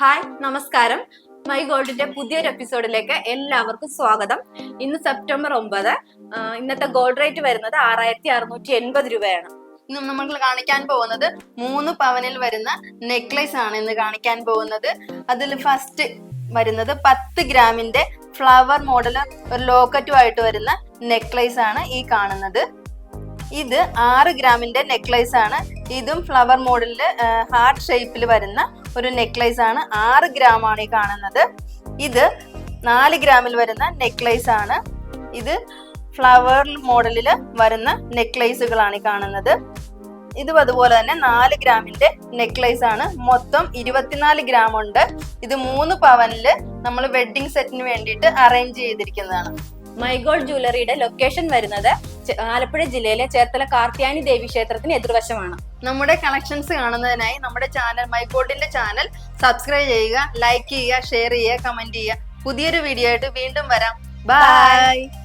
Hi നമസ്കാരം. My ഗോൾഡിന്റെ പുതിയൊരു എപ്പിസോഡിലേക്ക് എല്ലാവർക്കും സ്വാഗതം. ഇന്ന് സെപ്റ്റംബർ ഒമ്പത്. ഇന്നത്തെ ഗോൾഡ് റേറ്റ് വരുന്നത് ആറായിരത്തി അറുന്നൂറ്റി എൺപത് രൂപയാണ്. ഇന്ന് നമ്മൾ കാണിക്കാൻ പോകുന്നത് മൂന്ന് പവനിൽ വരുന്ന നെക്ലേസ് ആണ് ഇന്ന് കാണിക്കാൻ പോകുന്നത്. അതിൽ ഫസ്റ്റ് വരുന്നത് പത്ത് ഗ്രാമിന്റെ ഫ്ലവർ മോഡൽ ഒരു ലോക്കറ്റുമായിട്ട് വരുന്ന നെക്ലേസ് ആണ് ഈ കാണുന്നത്. ഇത് ആറ് ഗ്രാമിന്റെ നെക്ലേസ് ആണ്. ഇതും ഫ്ലവർ മോഡലിൽ ഹാർട്ട് ഷേപ്പിൽ വരുന്ന ഒരു നെക്ലൈസ് ആണ്. ആറ് ഗ്രാം ആണ് ഈ കാണുന്നത്. ഇത് നാല് ഗ്രാമിൽ വരുന്ന നെക്ലൈസ് ആണ്. ഇത് ഫ്ലവർ മോഡലിൽ വരുന്ന നെക്ലൈസുകളാണ് ഈ കാണുന്നത്. ഇതും അതുപോലെ തന്നെ നാല് ഗ്രാമിന്റെ നെക്ലൈസ് ആണ്. മൊത്തം ഇരുപത്തിനാല് ഗ്രാം ഉണ്ട്. ഇത് മൂന്ന് പവനിൽ നമ്മൾ വെഡിങ് സെറ്റിന് വേണ്ടിയിട്ട് അറേഞ്ച് ചെയ്തിരിക്കുന്നതാണ്. മൈ ഗോൾഡ് ജ്വല്ലറിയുടെ ലൊക്കേഷൻ വരുന്നത് ആലപ്പുഴ ജില്ലയിലെ ചേർത്തല കാർത്തിയാനി ദേവി ക്ഷേത്രത്തിന് എതിർവശമാണ്. നമ്മുടെ കളക്ഷൻസ് കാണുന്നതിനായി നമ്മുടെ ചാനൽ മൈക്കോട്ടിന്റെ ചാനൽ സബ്സ്ക്രൈബ് ചെയ്യുക ലൈക്ക് ചെയ്യുക ഷെയർ ചെയ്യുക കമന്റ് ചെയ്യുക. പുതിയൊരു വീഡിയോ ആയിട്ട് വീണ്ടും വരാം. ബൈ